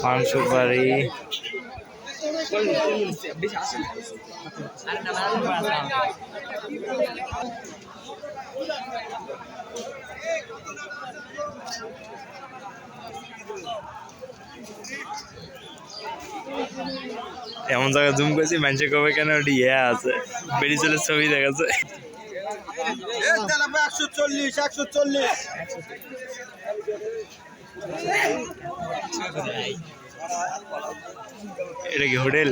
পান সুপারি এমন জায়গায় জুম করছি, মানুষের কবে কেন ওটি ইয়ে আছে? চলে ছবি দেখাচ্ছে। একশো চল্লিশ একশো চল্লিশ। এটা কি হোটেল?